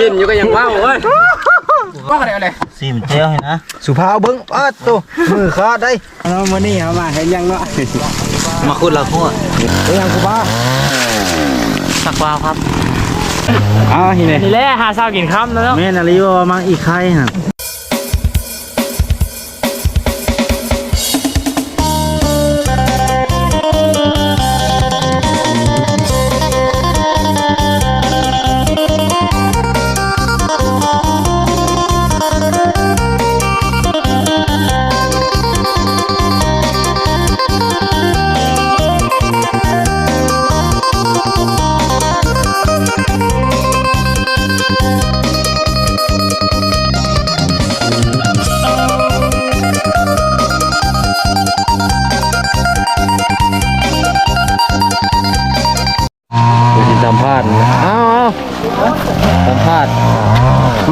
กินอยู่ก็ยังว้าเว้ยซีมเจียวให้นะสุภาพเบิ้งอ้าตัวมือขาดได้เอามานี่เอามาเห็นยังเนาะมาคุดละหัวเห็นยังสุภาพสักวาวครับอ้าวเห็นไหมนี่แหละหาเช้ากินค่ำแล้วเนาะแม่นาลีว่ามังอีกไข่ฮะ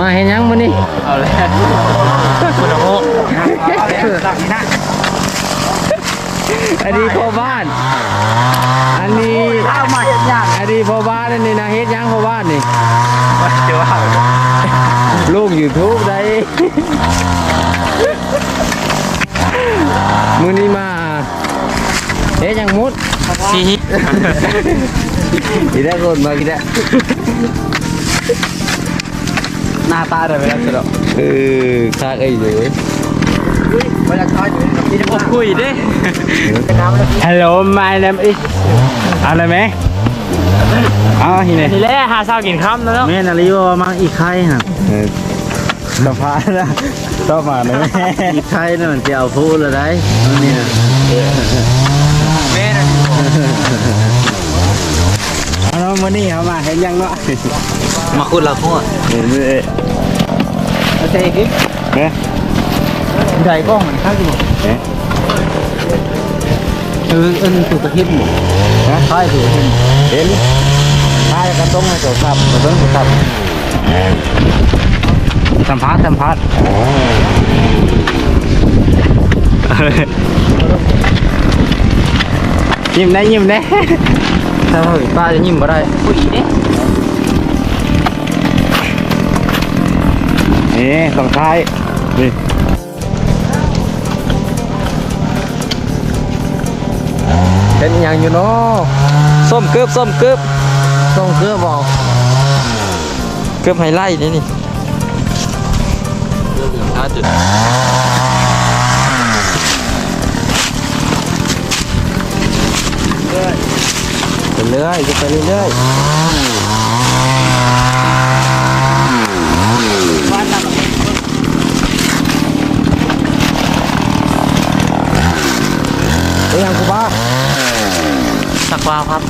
มาเห็นยังมื้อนี้อันนี้พ่อบ้าน อันนี้เอามาเฮ็ดยังอันนี้พ่อบ้านอันนี้นะเฮ็ดยังพ่อบ้านนี่ลูกยูทูบได้มือนี้มาเฮ็ดยังมุดซีกี่ได้คนมากี่ได้ หน้าตาได้ไหมครับเนาะเออข้าเอ้ยเลยคุยดิฮัลโหล my name is อะไรไหมอ้าวเห็นไหมนี่แหละหาเช้ากินค่ำแล้วเนาะแม่นาลีว่ามังอีกไข่ฮะสัมภาษณ์นะชอบมาเลยอีกไข่นั่นมันจะเอาพูดละได้นี่นะเอา มานี่เอามาเห็นยังเนาะมาคุดละหัวเห็นไหมโอเคคลิปเนี่ยใหญ่กล้องมันข้างอยู่เออเอิ้นถูกกระทิบหมดใช่ถือเห็นใช่กระต้องให้ตัวขับกระต้องตัวขับสัมภาษณ์สัมภาษณ์ยิ้มได้ยิ้มได้ ถ้าเฮ้ยป้าจะยิ้มบ่ได้คุยดินี่ต้องท้ายนี่เป็นหยังอยู่เนาะส้มเกือบส้มเกือบส้มเกือบบอกเกือบไฮไลท์นี่นี่เกือบถึงห้าจุด เรื่อยจะไปเรื่อยๆเป็นหยังกูบ้าสักวาวครับ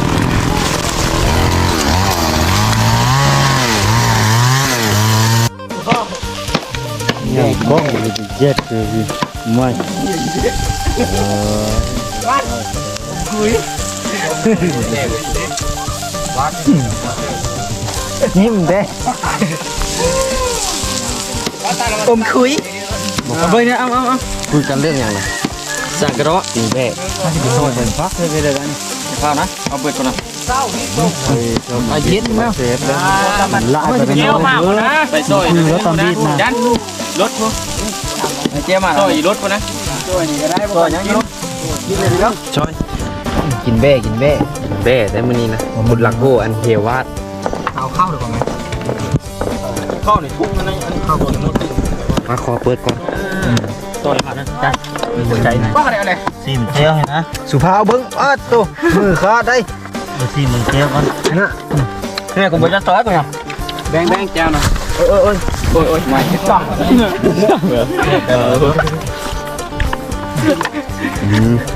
ยังก้องมันจะเจ็ดเล ยไม่ยิ้มเด้อมคุยเอาไปเนี่ยเอาเอาเอาคุยกันเรื่องอย่างไรสังกะระตีแบกโซ่เป็นพักเลยไปเลยกันข้าวนะเอาเปิดก่อนนะอาเย็นมั้ยเสร็จแล้วมันละไปเป็นเจียวมากนะไปซอยแล้วตอนบีดนะยันรถกูเจียวมาซอยรถกูนะกินแบ่ กินแบ่แบ่แต่มื้อนี้นะบุญหลักโกอันเฮวาดเอาข้าวดีกว่าไหมข้าวในทุ่งนั่นอันนี้ข้าวตัวนึงมาขอเปิดก่อนต่อยมานะจ้ะมีหัวใจนะว่าอะไรอะไรซีมเจียวให้นะสุภาพเบิ้งอ้าตัวมือขาดได้มาซีมมึงเจียวก่อนนะเนี่ยกูบอกจะต่อยกูยังแบงแบงแก้วนะเออเออเออโอ้ยโอ้ยมาคิดต่อข้าวไปใช่ปะอุ้มคุยเจ้เบิดแล้วผู้เจ้านะผู้ซอยกันมาขอ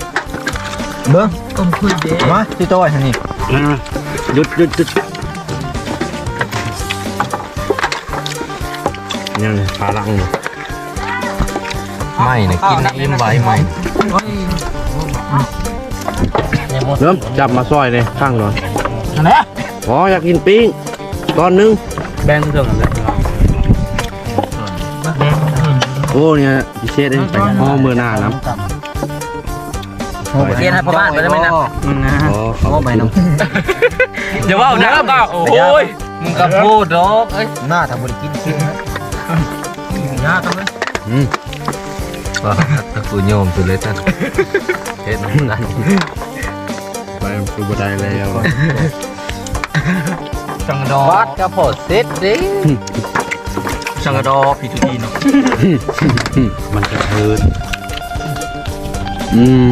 เอิงคุยเบิ้งต้มคุยเด้มาที่โต้ยทางนี้หยุดหยุดหยุดยังขาลังอยู่ไม่นะกินอิ่มใบไม่เริ่มจับมาซอยเลยข้างก่อนอันนี้อ๋ออยากกินปิ้งก้อนนึงแบงเครื่องอะไรโอ้เนี่ยพิเศษเลยไปห่อมือหน้าน้ำ เรียนให้พ่อบ้านไปได้ไหมนะอ๋อเขาไปน้ำเดี๋ยวว่าน้ำก็โอ้ยมึงก็พูดดอกเอ้ยหน้าทำบริกินกินนะหน้าทำเลยอืมว่าถ้ากูโยมตัวเลยท่านเฮ็ดนั่นไปคือบันไดแล้วสังกะดอวัดกระโพดเซ็ตดิสังกะดอพีทูดีเนาะมันกระเทินอืม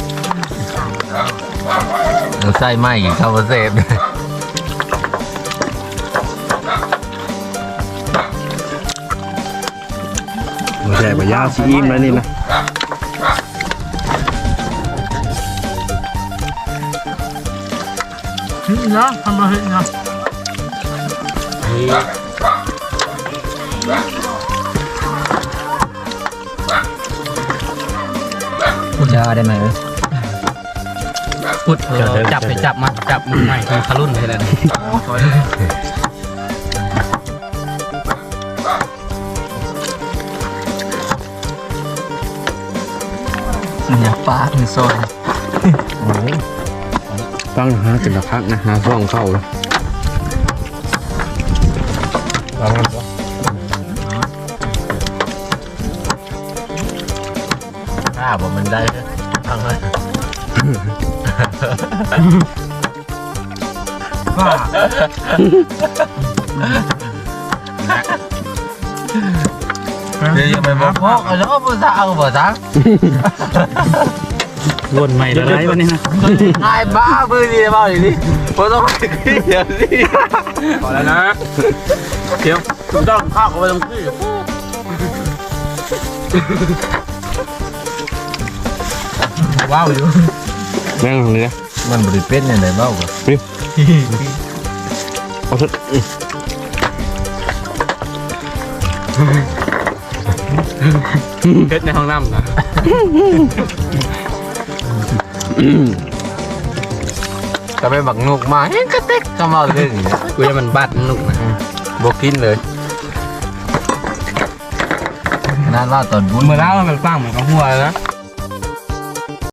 มาเว้ยก่อนฮะงดนะว่าเนี่ยนี่นะใส่ไม้เข้ามาเสพมันแช่บะยาซีอิมแล้วนี่นะนะทำอะไรนะยาได้ไหม พุดจับไปจับมาจับมือใหม่คือขลุ่นให้เลยเนี่ยปากมันซอยตั้งหาเป็นตะพักนะหาซ่องเข้าเลยข้าบอกมันได้ทั้ง นั้นเดี๋ยวไปบอกพ่อแล้วก็ภาษาเอาภาษาวนใหม่ละไรวะนี่นะไอ้บ้ามือดีบ้าอย่างนี้พอต้องไปขึ้นเดี๋ยวนี้พอแล้วนะเดี๋ยวคุณต้องข้าวเข้าไปตรงที่ว้าวอยู่ แม่งเลยนะมันบริเป็นยังไงบ้างวะเอาสักเพชรในห้องน้ำนะก็ไปบักนุกมาเฮ้ยกระเต็กก็มาเลยอย่างเงี้ยกูจะมันบัดนุกนะบอกกินเลยนั่นว่าตอนบุญเมื่อแล้วมันฟังเหมือนกับหัวนะ